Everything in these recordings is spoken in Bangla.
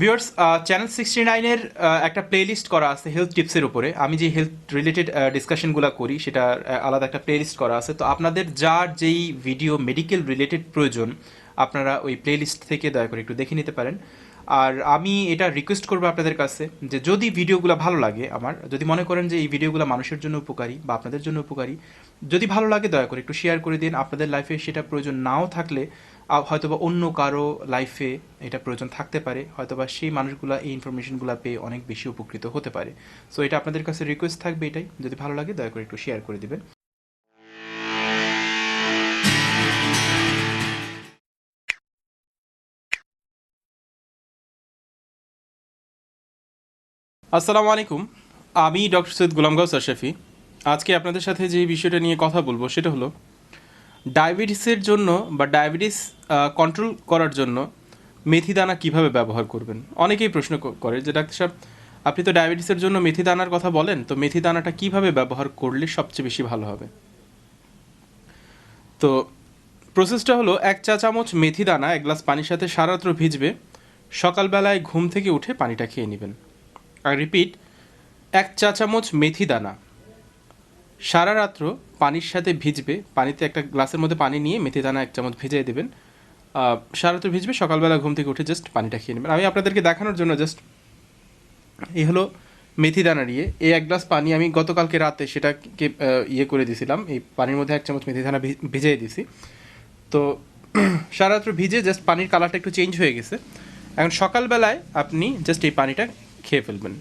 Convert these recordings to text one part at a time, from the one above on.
ভিউয়ার্স চ্যানেল সিক্সটি নাইনের একটা প্লেলিস্ট করা আছে হেলথ টিপসের উপরে। আমি যে হেলথ রিলেটেড ডিসকাশনগুলো করি, সেটা আলাদা একটা প্লেলিস্ট করা আছে। তো আপনাদের যার যেই ভিডিও মেডিকেল রিলেটেড প্রয়োজন, আপনারা ওই প্লেলিস্ট থেকে দয়া করে একটু দেখে নিতে পারেন। আর আমি এটা রিকোয়েস্ট করব আপনাদের কাছে যে যদি ভিডিওগুলো ভালো লাগে আমার, যদি মনে করেন যে এই ভিডিওগুলো মানুষের জন্য উপকারী বা আপনাদের জন্য উপকারী, যদি ভালো লাগে দয়া করে একটু শেয়ার করে দিন। আপনাদের লাইফে সেটা প্রয়োজন নাও থাকলে, আ- হয়তোবা অন্য কারও লাইফে এটা প্রয়োজন থাকতে পারে। হয়তোবা সেই মানুষগুলো এই ইনফরমেশনগুলো পেয়ে অনেক বেশি উপকৃত হতে পারে। সো এটা আপনাদের কাছে রিকোয়েস্ট থাকবে এটাই। যদি ভালো লাগে দয়া করে একটু শেয়ার করে দিবেন। আসসালামু আলাইকুম। আমি ডক্টর সৈয়দ গুলাম গাউস আজকে আপনাদের সাথে যে বিষয়টা নিয়ে কথা বলব সেটা হলো, ডায়াবেটিসের জন্য বা ডায়াবেটিস কন্ট্রোল করার জন্য মেথি দানা কীভাবে ব্যবহার করবেন? অনেকেই প্রশ্ন করে যে, ডাক্তার সাহেব, আপনি তো ডায়াবেটিসের জন্য মেথি দানার কথা বলেন, তো মেথি দানাটা কীভাবে ব্যবহার করলে সবচেয়ে বেশি ভালো হবে? তো প্রসেসটা হলো, এক চা চামচ মেথি দানা, এক গ্লাস পানির সাথে সারাত্র ভিজবে, সকালবেলায় ঘুম থেকে উঠে পানিটা খেয়ে নেবেন। আর রিপিট এক চা চামচ মেথি দানা। সারা রাত্র পানির সাথে ভিজবে, পানিতে একটা গ্লাসের মধ্যে পানি নিয়ে মেথি দানা এক চামচ ভিজিয়ে দেবেন। সারা রাত্র ভিজবে, সকালবেলা ঘুম থেকে উঠে জাস্ট পানিটা খেয়ে নেবেন। আমি আপনাদেরকে দেখানোর জন্য জাস্ট এই হলো মেথি দানা দিয়ে এই এক গ্লাস পানি আমি গতকালকে রাতে সেটাকে ইয়ে করে দিয়েছিলাম। এই পানির মধ্যে এক চামচ মেথি দানা ভিজিয়ে দিয়েছি। তো সারা রাত্র ভিজে জাস্ট পানির কালারটা একটু চেঞ্জ হয়ে গেছে। এখন সকালবেলায় আপনি জাস্ট এই পানিটা খেয়ে ফেলবেন।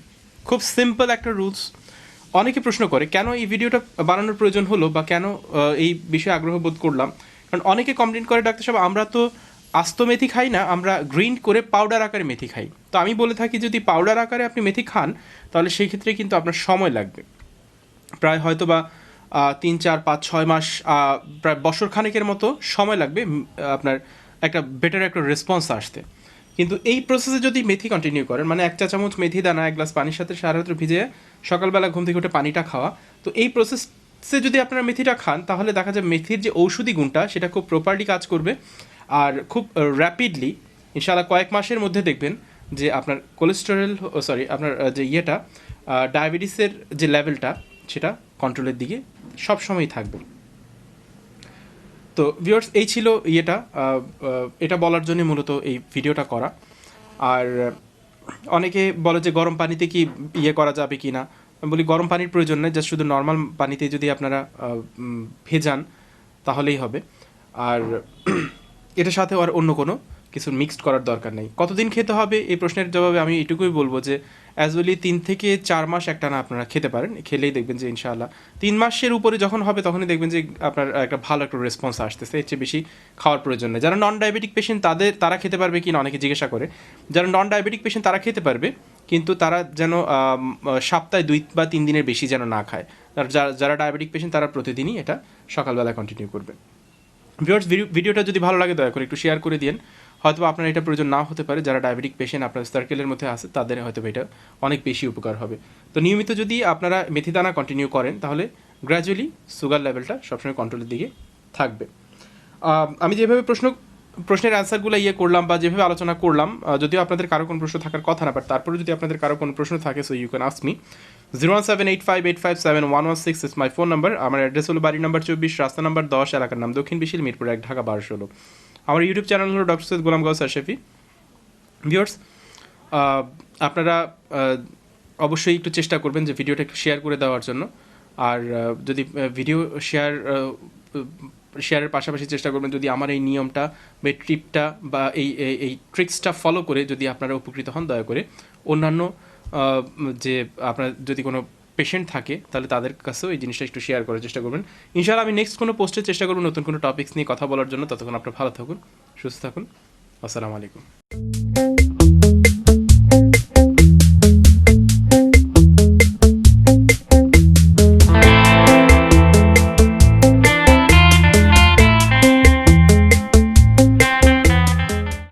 খুব সিম্পল একটা রুলস অনেকে প্রশ্ন করে, কেন এই ভিডিওটা বানানোর প্রয়োজন হলো বা কেন এই বিষয়ে আগ্রহ বোধ করলাম? কারণ অনেকে কমপ্লেন করে, ডাক্তার সাহেব, আমরা তো আস্ত মেথি খাই না, আমরা গ্রিন করে পাউডার আকারে মেথি খাই। তো আমি বলে থাকি, যদি পাউডার আকারে আপনি মেথি খান, তাহলে সেই ক্ষেত্রে কিন্তু আপনার সময় লাগবে। প্রায় হয়তো বা তিন, চার, পাঁচ, ছয় মাস প্রায় বছর খানেকের মতো সময় লাগবে আপনার একটা বেটার একটা রেসপন্স আসতে। কিন্তু এই প্রসেসে যদি মেথি কন্টিনিউ করেন মানে এক চা চামচ মেথি, দানা, এক গ্লাস পানির সাথে সারা রাত্র ভিজে সকালবেলা ঘুম থেকে উঠে পানিটা খাওয়া। তো এই প্রসেসে যদি আপনারা মেথিটা খান, তাহলে দেখা যায় মেথির যে ঔষধি গুণটা, সেটা খুব প্রপারলি কাজ করবে। আর খুব র্যাপিডলি ইনশাআল্লাহ কয়েক মাসের মধ্যে দেখবেন যে আপনার কোলেস্টেরল সরি আপনার যে ইয়েটা ডায়াবেটিসের যে লেভেলটা সেটা কন্ট্রোলের দিকে সবসময়ই থাকবে। তো ভিউয়ার্স এই ছিল ইয়েটা এটা বলার জন্য মূলত এই ভিডিওটা করা। আর অনেকে বলে যে গরম পানিতে কি ইয়ে করা যাবে কি না? বলি গরম পানির প্রয়োজন নেই জাস্ট শুধু নর্মাল পানিতে যদি আপনারা ভেজান, তাহলেই হবে। আর এটার সাথে আর অন্য কোনো কিছু মিক্সড করার দরকার নেই। কতদিন খেতে হবে? এই প্রশ্নের জবাবে আমি এটুকুই বলব যে অ্যাজ অ্যাজুয়ালি তিন থেকে চার মাস একটানা আপনারা খেতে পারেন। খেলেই দেখবেন যে ইনশাআল্লাহ। তিন মাসের উপরে যখন হবে, তখনই দেখবেন যে আপনার একটা ভালো একটা রেসপন্স আসতেছে। এর চেয়ে বেশি খাওয়ার প্রয়োজন নেই। যারা নন ডায়াবেটিক পেশেন্ট তাদের, তারা খেতে পারবে কি না অনেকে জিজ্ঞাসা করে। যারা নন ডায়াবেটিক পেশেন্ট তারা খেতে পারবে, কিন্তু তারা যেন সপ্তাহে দুই বা তিন দিনের বেশি যেন না খায়। যারা যারা ডায়াবেটিক পেশেন্ট তারা প্রতিদিনই এটা সকালবেলা কন্টিনিউ করবে। ভিডিওটা যদি ভালো লাগে, দয়া করে একটু শেয়ার করে দিন হয়তো আপনার এটা প্রয়োজন নাও হতে পারে, যারা ডায়াবেটিক পেশেন্ট আপনার সার্কেলের মধ্যে আছে, তাদের হয়তো এটা অনেক বেশি উপকার হবে। তো নিয়মিত যদি আপনারা মেথিদানা কন্টিনিউ করেন, তাহলে গ্র্যাজুয়ালি সুগার লেভেলটা সবসময় কন্ট্রোলের দিকে থাকবে। আমি যেভাবে প্রশ্ন, প্রশ্নের অ্যান্সারগুলো ইয়ে করলাম বা যেভাবে আলোচনা করলাম যদিও আপনাদের কারও কোনো প্রশ্ন থাকার কথা না বাট তারপরে যদি আপনাদের কারও কোনো প্রশ্ন থাকে so you can ask me zero one seven eight five eight five seven one one six is my phone number আমার অ্যাড্রেস হলো বাড়ি নাম্বার চব্বিশ, রাস্তা নাম্বার দশ, এলাকার নাম দক্ষিণ বিশিল, মিরপুর এক, ঢাকা বারোশো আমার ইউটিউব চ্যানেল হলো ডক্টর সৈয়দ গোলাম গাউস আশরাফি ভিউয়ার্স আপনারা অবশ্যই একটু চেষ্টা করবেন যে ভিডিওটা একটু শেয়ার করে দেওয়ার জন্য। আর যদি ভিডিও শেয়ার শেয়ারের পাশাপাশি চেষ্টা করবেন যদি আমার এই নিয়মটা বা ট্রিপটা বা এই- এই ট্রিক্সটা ফলো করে যদি আপনারা উপকৃত হন, দয়া করে। অন্যান্য যে আপনার যদি কোনো পেশেন্ট থাকে, তাহলে তাদের কাছেও এই জিনিসটা একটু শেয়ার করার চেষ্টা করবেন। ইনশাল্লাহ আমি নেক্সট কোনো পোস্টের চেষ্টা করব নতুন কোনো টপিক্স নিয়ে কথা বলার জন্য। ততক্ষণ আপনারা ভালো থাকুন, সুস্থ থাকুন। আসসালামু আলাইকুম।